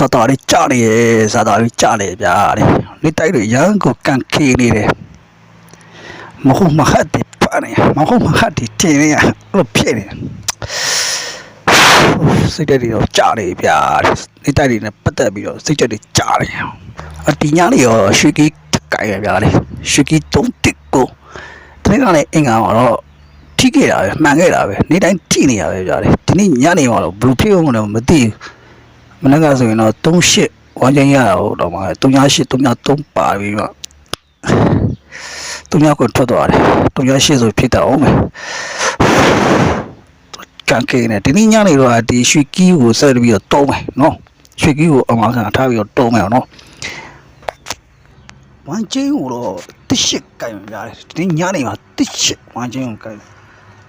စတာလေးကြားနေရဲ့စတာလေးကြားနေဗျာတဲ့နေတိုက်တွေရန်ကိုကန်ခေနေတယ်မဟုတ်မဟတ်ဒီပါနေမဟုတ်မဟတ်ဒီတင်နေရလို့ဖြစ်နေစိတ်တက်တွေတော့ကြားနေဗျာတဲ့နေတိုက်တွေနဲ့ပတ်သက်ပြီးတော့စိတ်တက်တွေကြားနေအတီညာလေးရောရွှေကြီးကိုင်ရဗျာလေရွှေကြီးတုံးတစ်ကိုတနေ့ကလည်းအင်္ဂါမှာတော့ထိခဲ့တာပဲမှန်ခဲ့တာပဲနေ့တိုင်းထိနေရပဲဗျာလေဒီနေ့ညနေမှာတော့ဘယ်လိုဖြစ်အောင်လဲမသိဘူး မနက်ကဆိုရင်တော့38ဝမ်းချင်းရတာဟုတ်တော့မှာ38 33ပါပြီးတော့39ကိုထွက်သွားတယ်38ဆိုဖြစ်တော့အောင်မယ်ကန်ကေနဲ့ဒီနေ့ညနေတော့ဒီရွှေကီးကိုဆက်ပြီးတော့တုံးမယ်နော်ရွှေကီးကိုအမှန်ကန်ထားပြီးတော့တုံးမယ်နော်ဝမ်းချင်းကိုတော့တစ်ရှစ်ကင်ပြရတယ်ဒီနေ့ညနေမှာတစ်ရှစ်ဝမ်းချင်းကိုကင်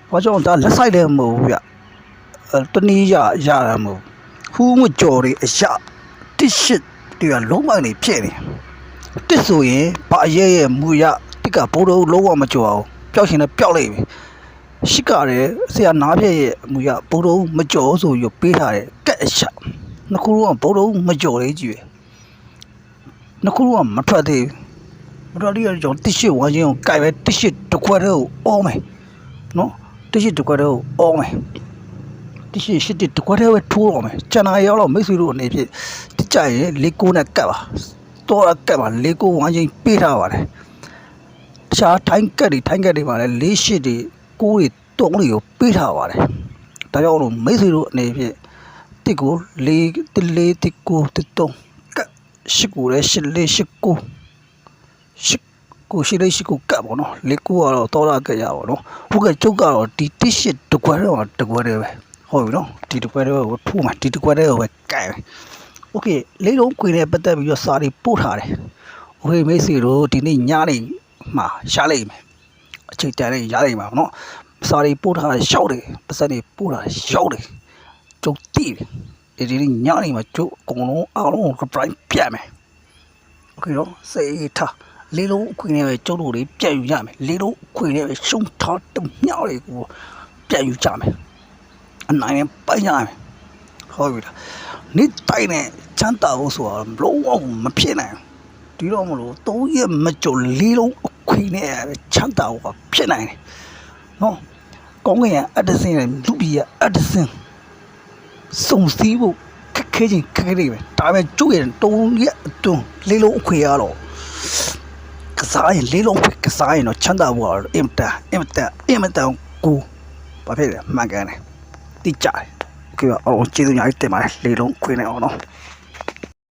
ဘာကြောင့်ဒါလက်ဆိုင်လည်းမဟုတ်ဘူးဗျအဲတနည်းရရတာမဟုတ်ဘူး ဟူးမကြော်တွေအရာတစ်ရှစ်တွေကလုံးဝနေဖြစ်နေတစ်ဆိုရင်ဘာအရဲရဲ့မူရတစ်ကဘိုးတော်လုံးဝမကြော်အောင်ပျောက်ရှင်လည်းပျောက်လိမ့်မယ်ရှိကတဲ့ဆရာနားပြည့်ရဲ့မူရဘိုးတော်မကြော်ဆိုပြီးပေးထားတဲ့ကက်အရာနှစ်ခုလုံးကဘိုးတော်မကြော်လေးကြီးပဲနှစ်ခုလုံးကမထွက်သေးဘူးမထွက်သေးတဲ့ကြောင့်တစ်ရှစ်ဝမ်းချင်းကိုကြိုက်ပဲတစ်ရှစ်တစ်ခွက်တည်းကိုအောမယ်နော်တစ်ရှစ်တစ်ခွက်တည်းကိုအောမယ် တရှိရှိတတကွက်တည်းပဲထိုးတော့မယ်ကျန်တာရောက်တော့မိတ်ဆွေတို့အနေဖြင့်တကြရင်လေးကိုနဲ့ကတ်ပါတော့ကတ်ပါလေးကိုဝမ်းချင်းပေးထားပါတယ်တခြားထိုင်းကတ်တွေထိုင်းကတ်တွေမှာလည်းလေးရှိတွေကိုတွေတုံးတွေကိုပေးထားပါတယ်ဒါကြောင့်လို့မိတ်ဆွေတို့အနေဖြင့်တစ်ကိုလေးတစ်လေးတစ်ကိုတစ်တုံးကတ်ရှိကိုလည်းရှိလေးရှိကိုရှိကိုရှိလေးရှိကိုကတ်ပေါ့နော်လေးကိုကတော့တော်ရကတ်ရပါတော့ဟုတ်ကဲ့ကျုပ်ကတော့ဒီတစ်ရှိတကွက်တော့တကွက်တည်းပဲ ဟုတ်ပြီနော်ဒီတစ်ခွက်တော့ထိုးမှာဒီတစ်ခွက်တော့ပဲကဲโอเคလေးလုံးခွေနဲ့ပတ်သက်ပြီးတော့စာတွေပို့ထားတယ်โอเคမိတ်ဆွေတို့ဒီနေ့ညနေမှာရှားလိုက်မယ်အချိန်တန်လေးရလိုက်မှာနော်စာတွေပို့ထားတယ်ရှောက်တယ်ပတ်စံတွေပို့ထားတယ်ရှောက်တယ်ကျုပ်တည်တယ်ဒီဒီနေ့ညနေမှာကျုပ်အကုန်လုံးအားလုံးကို reply ပြတ်မယ်โอเคနော်စေးထားလေးလုံးခွေနဲ့ပဲကျုပ်တို့တွေပြတ်ယူရမယ်လေးလုံးခွေနဲ့ပဲရှုံထားတုံမြောက်တွေကိုပြတ်ယူကြမယ် အနိုင်နဲ့ပိုင်ကြမယ်ဟုတ်ပြီလားနေတိုင်းနဲ့ချမ်းသာဖို့ဆိုတာလုံးဝမဖြစ်နိုင်ဘူးဒီတော့မလို့သုံးရက်မကျော်လေးလုံးအခွေနဲ့ချမ်းသာဖို့ဖြစ်နိုင်တယ်နော်ကောင်းကင်ကအတ္တစင်းနဲ့လူပြည်ကအတ္တစင်းစုံစည်းဖို့ခက်ခဲချင်းခက်ခဲနေပဲဒါပေမဲ့ကျုပ်ရဲ့သုံးရက်အတွင်းလေးလုံးအခွေရတော့ကစားရင်လေးလုံးအခွေကစားရင်တော့ချမ်းသာဖို့ကတော့အင်မတန်အင်မတန်အင်မတန်ကိုဘာဖြစ်လဲမှန်ကန်တယ် တိကျတယ်โอเคပါအောင်ကျေးဇူးများကြီးတင်ပါတယ်လေလုံးခွေးနေအောင်နော်